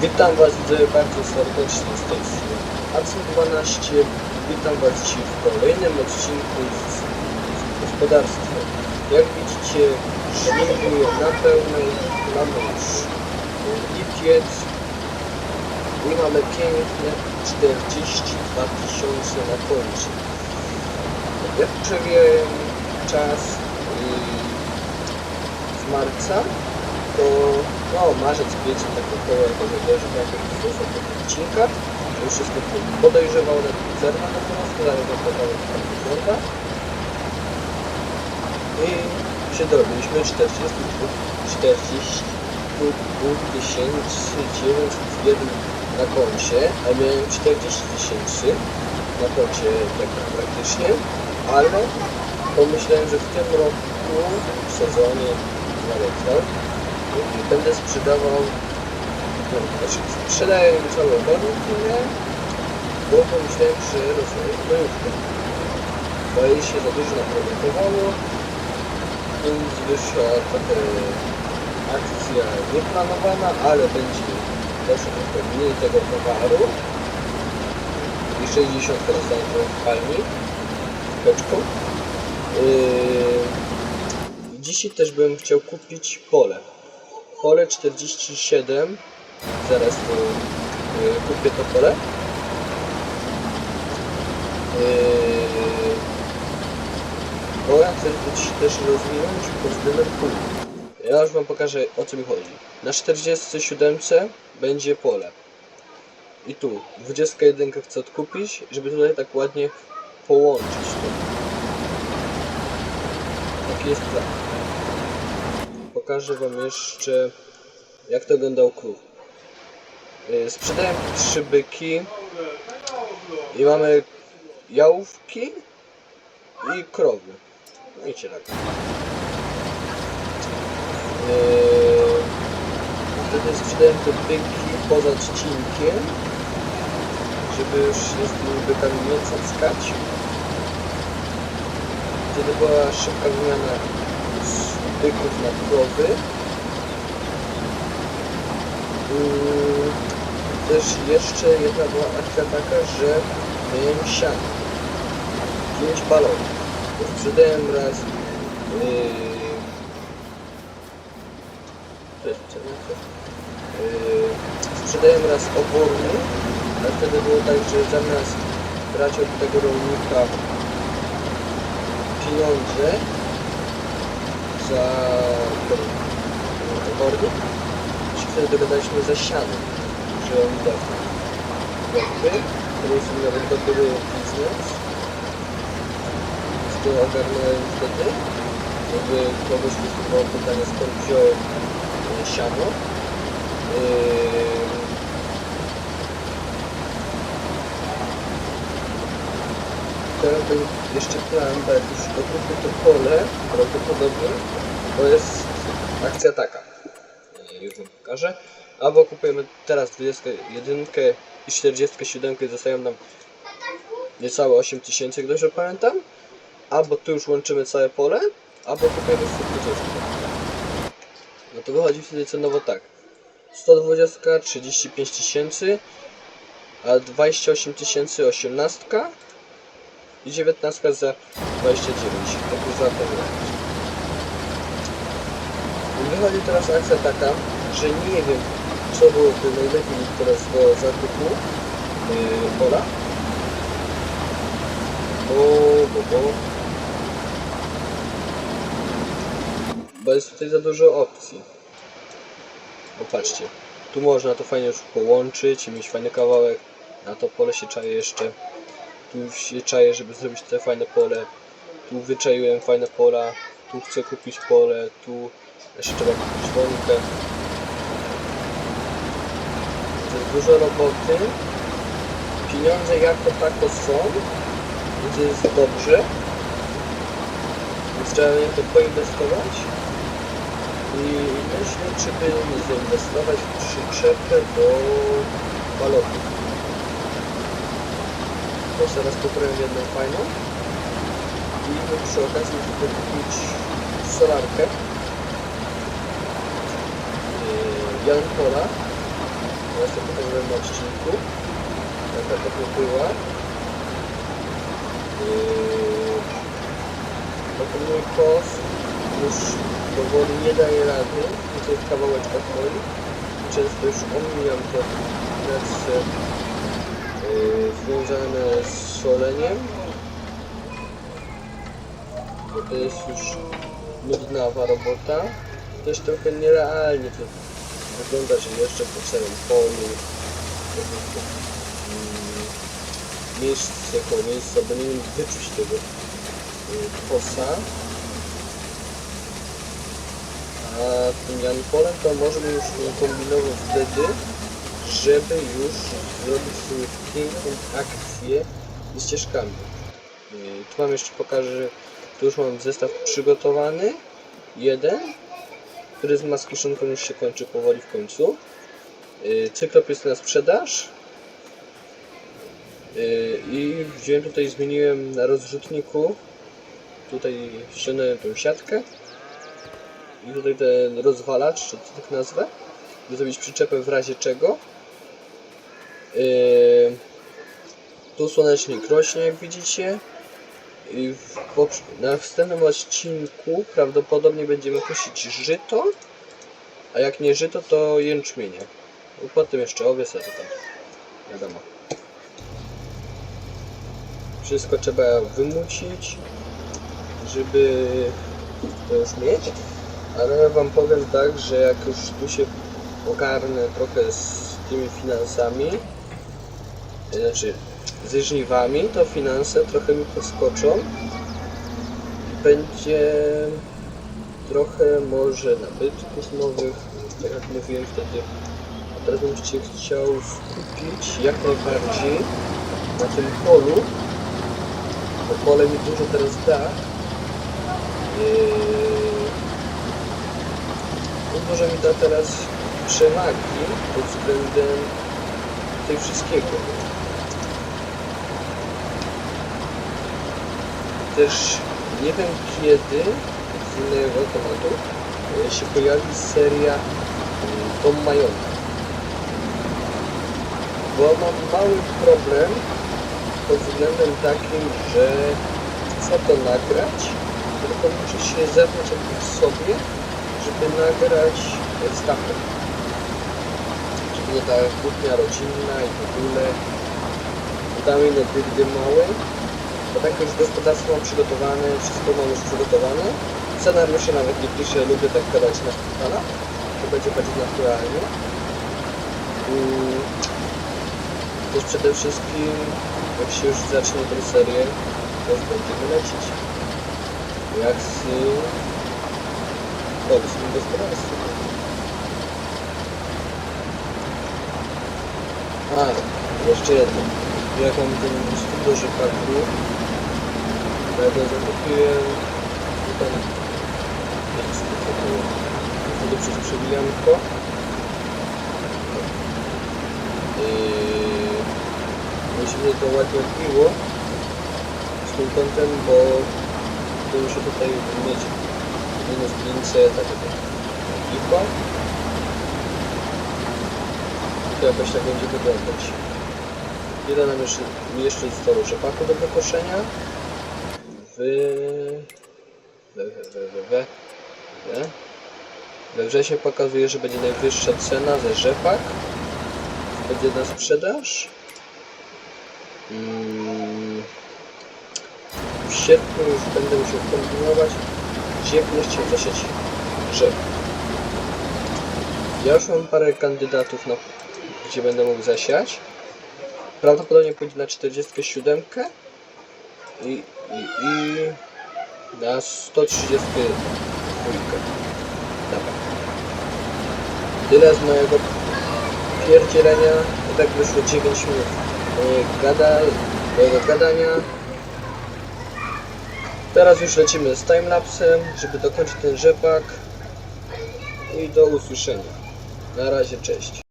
Witam Was bardzo serdecznie z tej strony AC12. Witam Was dzisiaj w kolejnym odcinku z, z gospodarstwa. Jak widzicie, śmiguje na pełnej, mamy już lipiec i mamy piękne 42 tysiące na koncie. Jak przewijałem czas yy, z marca, to no, marzec, kwiecień, tak około na jakich sposób tych odcinkach. To już wszystko podejrzewał na zerwa na teraz, zaraz zapadało w tam wygląda. I się dorobiliśmy 42 42 tysięcy 901 na koncie, a miałem 40 tysięcy na koncie tak praktycznie, ale pomyślałem, że w tym roku, w sezonie, nawet tak, będę sprzedawał, no, znaczy sprzedaję całe warunki, nie? Bo pomyślałem, że rozumiem bojówkę. Bo jej się za dużo naprodukowało, więc wyszła taka akcja nieplanowana, ale będzie też trochę mniej tego towaru i 60 rozdaję w palni beczką. Yy, Dzisiaj też bym chciał kupić pole. Pole 47. Zaraz yy, kupię to pole. Yy, ja chcę też rozwinąć pod względem. Ja już wam pokażę o co mi chodzi. Na 47 będzie pole. I tu 21 chcę odkupić, żeby tutaj tak ładnie połączyć to. Taki jest plan. Pokażę wam jeszcze jak to wyglądał krów. Yy, Sprzedałem trzy byki i mamy jałówki i krowy. No i tak. Yy, Wtedy sprzedałem te byki poza odcinkiem, żeby już się z tymi bykami nie cackać. Wtedy była szybka wymiana z byków na krowy. Yy, Też jeszcze jedna była akcja taka, że miałem siano. 5 balonów. Sprzedałem raz yy? Yy, sprzedałem raz oborny, a wtedy było tak, że zamiast brać od tego rolnika pieniądze za obornik, się wtedy dogadaliśmy za siano, że on da jakby, to jest nawet dobry biznes. Więc to ogarnąłem wtedy, jakby kogoś wysłuchało pytanie skąd wziąłem e, siano. Yy, Teraz był jeszcze plan, już dokupię to pole, prawdopodobnie, to jest akcja taka. Yy, Już wam pokażę. Albo kupujemy teraz 21 i 47 i zostają nam niecałe 8 tysięcy, jak dobrze pamiętam. Albo tu już łączymy całe pole, albo kupujemy subkulturę. No to wychodzi wtedy cenowo tak. 120 35 tysięcy, a 28 tysięcy 18 i 19 za 29. Tak już za rok. I wychodzi teraz akcja taka, że nie wiem co byłoby najlepiej teraz do zakupu yy, pola. Bo, bo, bo. Bo jest tutaj za dużo opcji. Popatrzcie, tu można to fajnie już połączyć i mieć fajny kawałek. Na to pole się czaję jeszcze. Tu się czaję, żeby zrobić te fajne pole. Tu wyczaiłem fajne pola. Tu chcę kupić pole. Tu jeszcze trzeba kupić łąkę. Jest dużo roboty. Pieniądze jako tako są. Więc jest dobrze. Więc trzeba je to poinwestować. I myślę, czy by nie zainwestować w przyczepę do balonów. To teraz poprawię jedną fajną. I przy okazji żeby kupić solarkę. Yy, Jan Pola. w następnym odcinku. Taka to by była. Yy, to mój kos już powoli nie daje rady. Widzę w kawałeczkach moich. Często już omijam te yy, związane z szoleniem. Bo to jest już nudnawa robota. Też trochę nierealnie to wygląda, że jeszcze po całym polu. Miejsce koło miejsca, bo nie wiem wyczuć tego y, kosa. A tym Jan Polem to możemy już kombinować wtedy, żeby już zrobić piękną akcję z ścieżkami. Y, Tu wam jeszcze pokażę, tu już mam zestaw przygotowany. Jeden, który z maskiszonką już się kończy powoli w końcu. Y, Cyklop jest na sprzedaż. Y, I wziąłem tutaj, zmieniłem na rozrzutniku. Tutaj ściągnąłem tą siatkę. I tutaj ten rozwalacz, czy to tak nazwę, by zrobić przyczepę w razie czego. Y, Tu słonecznik rośnie, jak widzicie. I w, następnym odcinku prawdopodobnie będziemy kosić żyto, a jak nie żyto, to jęczmienie. I potem jeszcze owiec, a tam wiadomo. Wszystko trzeba wymucić, żeby to już mieć. Ale ja wam powiem tak, że jak już tu się ogarnę trochę z tymi finansami, znaczy ze żniwami, to finanse trochę mi podskoczą. Będzie trochę może nabytków nowych, tak jak mówiłem wtedy. A teraz bym się chciał skupić jak najbardziej na tym polu, bo pole mi dużo teraz da. Yy, no dużo mi da teraz przewagi pod względem tej wszystkiego. Też nie wiem kiedy z innego tematu e, się pojawi seria mm, Dom Majątek. Bo mam mały problem pod względem takim, że chcę to nagrać, tylko muszę się jakby w sobie, żeby nagrać wstawkę. Żeby nie ta kuchnia rodzinna i w ogóle damy na dygdy małe, tak już gospodarstwo przygotowane, wszystko mam już przygotowane. Scenariusze nawet nie piszę, lubię tak gadać na szpitala, to będzie bardziej naturalnie. Mm, Też przede wszystkim, jak się już zacznie tę serię, to już będziemy lecieć. Jak z polskim gospodarstwem. A, jeszcze jedno. Jak mam ten stół do to go zakupiłem ten jest to było. Wtedy przez przewijanko i mi się to ładnie odbiło z tym kątem, bo to muszę tutaj mieć minus 500 tak i to jakoś tak będzie wyglądać. Jeden nam jeszcze, jeszcze zostało rzepaku do wykoszenia w... we, we, we, we, we, we. Wrześniu pokazuje, że będzie najwyższa cena za rzepak. Będzie na sprzedaż. Mm. W sierpniu już będę musiał kombinować, gdzie wreszcie zasiać rzepak. Ja już mam parę kandydatów, na, gdzie będę mógł zasiać. Prawdopodobnie pójdzie na 47 i, i, i na 132. Dobra. Tyle z mojego pierdzielenia. I tak wyszło 9 minut mojego, gada, mojego gadania. Teraz już lecimy z timelapsem, żeby dokończyć ten rzepak. I do usłyszenia. Na razie, cześć.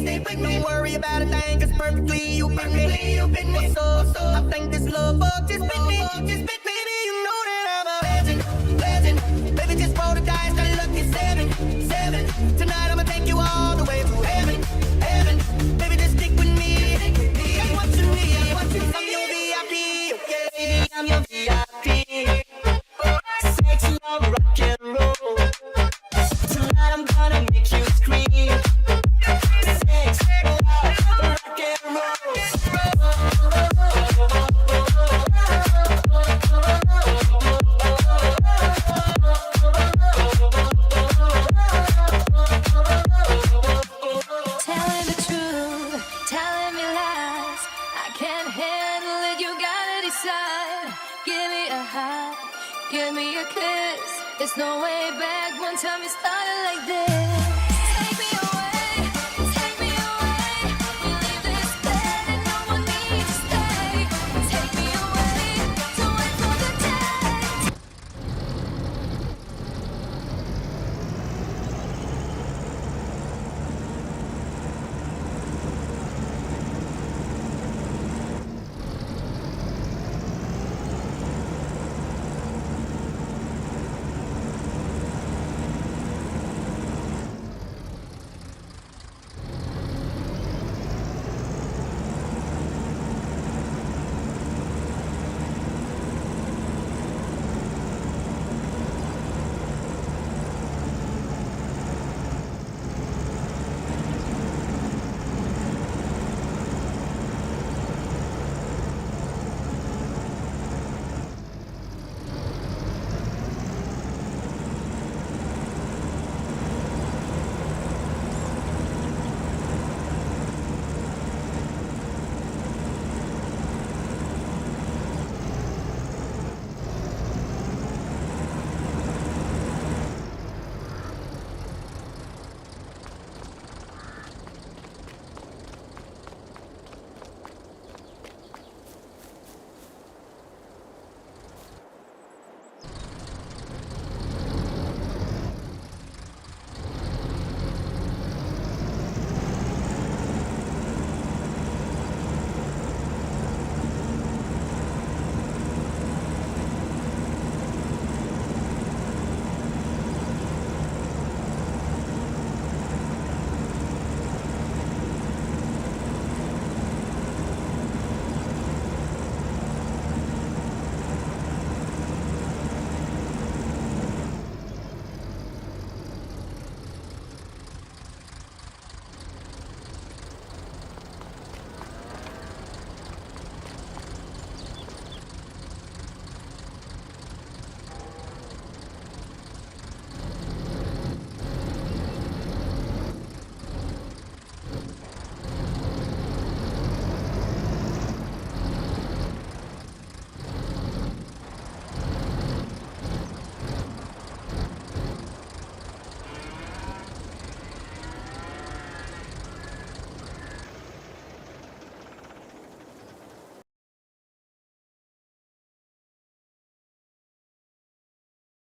Stay with. Don't worry about a thing, cause perfectly you fit me. You been me. So, so, I think this love bug just bit me. Me. Baby, you know that I'm a legend, legend. Baby, just roll the dice, got lucky seven, seven. Tonight I'ma take you all the way.